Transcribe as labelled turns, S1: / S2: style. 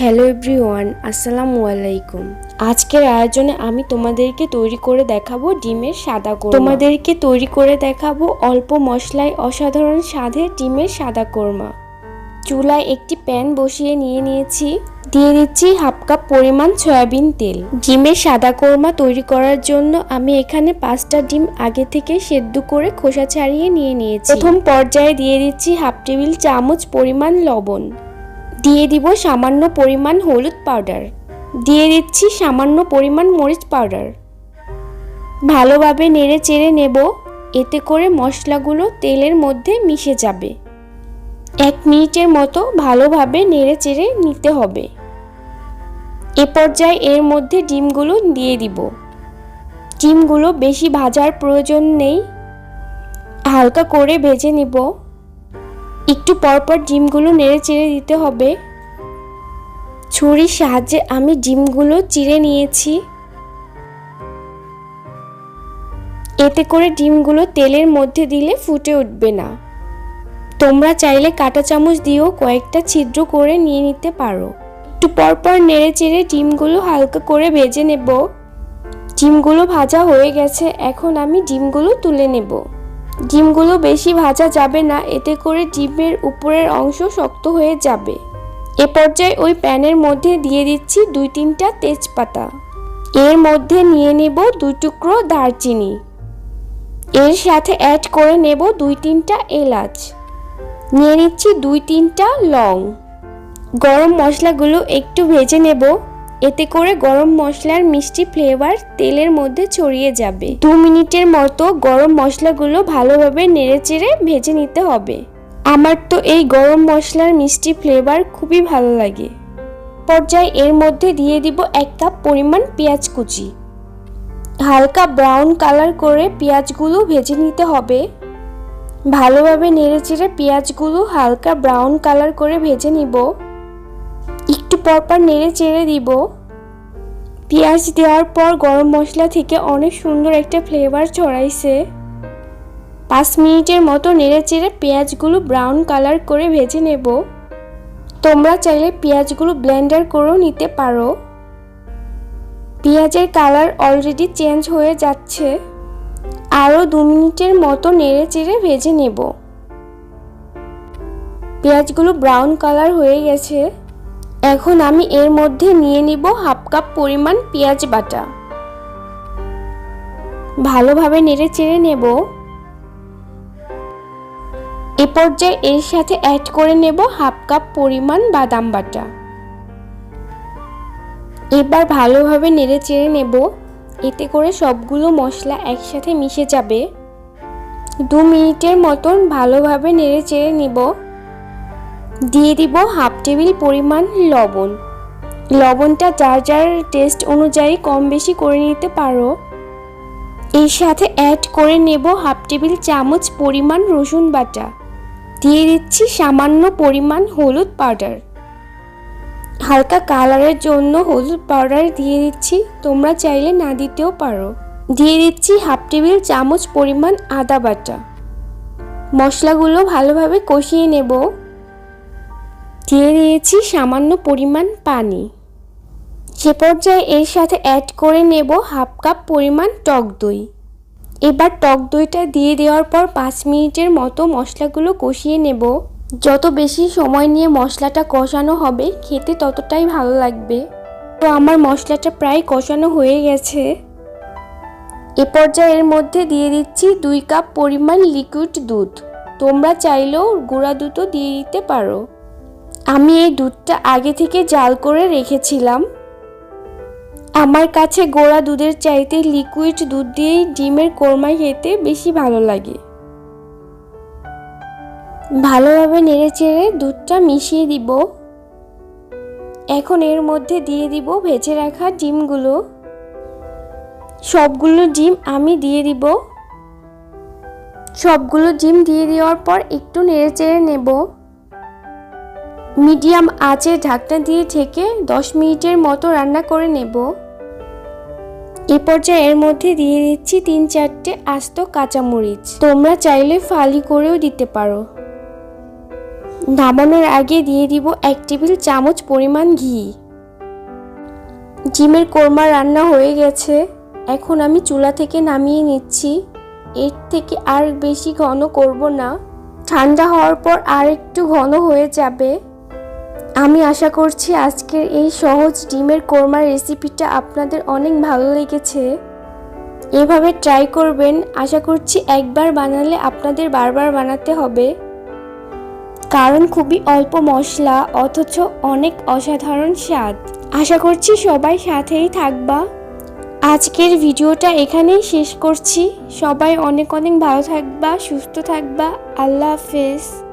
S1: Hello everyone, আসসালামু আলাইকুম। আজকের আয়োজনে আমি তোমাদেরকে তৈরি করে দেখাবো ডিমের সাদা কোরমা। তোমাদেরকে তৈরি করে দেখাবো অল্প মশলায় অসাধারণ স্বাদের ডিমের সাদা কোরমা। চুলায় একটি প্যান বসিয়ে নিয়ে নিয়েছি। দিয়ে দিচ্ছি হাফ কাপ পরিমাণ সয়াবিন তেল। ডিমের সাদা কোরমা তৈরি করার জন্য আমি এখানে পাঁচটা ডিম আগে থেকে সেদ্ধ করে খোসা ছাড়িয়ে নিয়ে নিয়েছি। প্রথম পর্যায়ে দিয়ে দিচ্ছি হাফ টেবিল চামচ পরিমাণ লবণ। দিয়ে দিব সামান্য পরিমাণ হলুদ পাউডার। দিয়ে দিচ্ছি সামান্য পরিমাণ মরিচ পাউডার। ভালোভাবে নেড়ে চেড়ে নেব। এতে করে মশলাগুলো তেলের মধ্যে মিশে যাবে। এক মিনিটের মতো ভালোভাবে নেড়ে চেড়ে নিতে হবে। এ পর্যায়ে এর মধ্যে ডিমগুলো দিয়ে দিব। ডিমগুলো বেশি ভাজার প্রয়োজন নেই। হালকা করে ভেজে নেব। একটু পরপর ডিমগুলো নেড়ে চেড়ে দিতে হবে। ছুরির সাহায্যে আমি ডিমগুলো চিড়ে নিয়েছি। এতে করে ডিমগুলো তেলের মধ্যে দিলে ফুটে উঠবে না। তোমরা চাইলে কাঁটা চামচ দিয়েও কয়েকটা ছিদ্র করে নিয়ে নিতে পারো। একটু পরপর নেড়ে চেড়ে ডিমগুলো হালকা করে ভেজে নেব। ডিমগুলো ভাজা হয়ে গেছে, এখন আমি ডিমগুলো তুলে নেব। ডিমগুলো বেশি ভাজা যাবে না, এতে করে ডিমের উপরের অংশ শক্ত হয়ে যাবে। এ পর্যায়ে ওই প্যানের মধ্যে দিয়ে দিচ্ছি দুই তিনটা তেজপাতা। এর মধ্যে নিয়ে নেব দুই টুকরো দারচিনি। এর সাথে অ্যাড করে নেব দুই তিনটা এলাচ। নিয়ে নিচ্ছি দুই তিনটা লং। গরম মশলাগুলো একটু ভেজে নেব। এতে করে গরম মশলার মিষ্টি ফ্লেভার তেলের মধ্যে ছড়িয়ে যাবে। দু মিনিটের মতো গরম মশলাগুলো ভালোভাবে নেড়েচেড়ে ভেজে নিতে হবে। আমার তো এই গরম মশলার মিষ্টি ফ্লেভার খুবই ভালো লাগে। পর্যায়ে এর মধ্যে দিয়ে দিব এক কাপ পরিমাণ পেঁয়াজ কুচি। হালকা ব্রাউন কালার করে পেঁয়াজগুলো ভেজে নিতে হবে। ভালোভাবে নেড়েচেড়ে পেঁয়াজগুলো হালকা ব্রাউন কালার করে ভেজে নিব। একটু পরপর নেড়ে চেড়ে দিব। পেঁয়াজ দেওয়ার পর গরম মশলা থেকে অনেক সুন্দর একটা ফ্লেভার ছড়াইছে। পাঁচ মিনিটের মতো নেড়ে চেড়ে পেঁয়াজগুলো ব্রাউন কালার করে ভেজে নেব। তোমরা চাইলে পেঁয়াজগুলো ব্লেন্ডার করেও নিতে পারো। পেঁয়াজের কালার অলরেডি চেঞ্জ হয়ে যাচ্ছে। আরও দু মিনিটের মতো নেড়ে চেড়ে ভেজে নেব। পেঁয়াজগুলো ব্রাউন কালার হয়ে গেছে। এখন আমি এর মধ্যে নিয়ে নিব হাফ কাপ পরিমাণ পেঁয়াজ বাটা। ভালোভাবে নেড়ে চেড়ে নেব। এ পর্যায়ে এর সাথে অ্যাড করে নেব হাফ কাপ পরিমাণ বাদাম বাটা। এবার ভালোভাবে নেড়ে চেড়ে নেব। এতে করে সবগুলো মশলা একসাথে মিশে যাবে। দু মিনিটের মতন ভালোভাবে নেড়ে চেড়ে নেব। দিয়ে দিব হাফ টেবিল পরিমাণ লবণ। লবণটা যার যার টেস্ট অনুযায়ী কম বেশি করে নিতে পারো। এর সাথে অ্যাড করে নেব হাফ টেবিল চামচ পরিমাণ রসুন বাটা। দিয়ে দিচ্ছি সামান্য পরিমাণ হলুদ পাউডার। হালকা কালারের জন্য হলুদ পাউডার দিয়ে দিচ্ছি, তোমরা চাইলে না দিতেও পারো। দিয়ে দিচ্ছি হাফ টেবিল চামচ পরিমাণ আদা বাটা। মশলাগুলো ভালোভাবে কষিয়ে নেব। দিয়ে দিয়েছি সামান্য পরিমাণ পানি। সে পর্যায়ে এর সাথে অ্যাড করে নেব হাফ কাপ পরিমাণ টক দই। এবার টক দইটা দিয়ে দেওয়ার পর পাঁচ মিনিটের মতো মশলাগুলো কষিয়ে নেব। যত বেশি সময় নিয়ে মশলাটা কষানো হবে, খেতে ততটাই ভালো লাগবে। তো আমার মশলাটা প্রায় কষানো হয়ে গেছে। এ পর্যায়ে এর মধ্যে দিয়ে দিচ্ছি দুই কাপ পরিমাণ লিকুইড দুধ। তোমরা চাইলেও গুঁড়া দুধও দিয়ে দিতে পারো। আমি এই দুধটা আগে থেকে জাল করে রেখেছিলাম। আমার কাছে গোড়া দুধের চাইতে লিকুইড দুধ দিয়েই ডিমের কোরমা খেতে বেশি ভালো লাগে। ভালোভাবে নেড়ে চেড়ে দুধটা মিশিয়ে দিব। এখন এর মধ্যে দিয়ে দিব ভেজে রাখা ডিমগুলো। সবগুলো ডিম আমি দিয়ে দিব। সবগুলো ডিম দিয়ে দেওয়ার পর একটু নেড়ে চেড়ে নেব। মিডিয়াম আঁচে ঢাকনা দিয়ে ঢেকে দশ মিনিটের মতো রান্না করে নেব। এ পর্যায়ে এর মধ্যে দিয়ে দিচ্ছি তিন চারটে আস্ত কাঁচামরিচ। তোমরা চাইলে ফালি করেও দিতে পারো। নামানোর আগে দিয়ে দিব এক টেবিল চামচ পরিমাণ ঘি। ডিমের কোরমা রান্না হয়ে গেছে। এখন আমি চুলা থেকে নামিয়ে নিচ্ছি। এর থেকে আর বেশি ঘন করব না। ঠান্ডা হওয়ার পর আর একটু ঘন হয়ে যাবে। আমি আশা করছি আজকের এই সহজ ডিমের কোরমার রেসিপিটা আপনাদের অনেক ভালো লেগেছে। এভাবে ট্রাই করবেন, আশা করছি একবার বানালে আপনাদের বারবার বানাতে হবে। কারণ খুবই অল্প মশলা, অথচ অনেক অসাধারণ স্বাদ। আশা করছি সবাই সাথেই থাকবা। আজকের ভিডিওটা এখানেই শেষ করছি। সবাই অনেক অনেক ভালো থাকবা, সুস্থ থাকবা। আল্লাহ হাফেজ।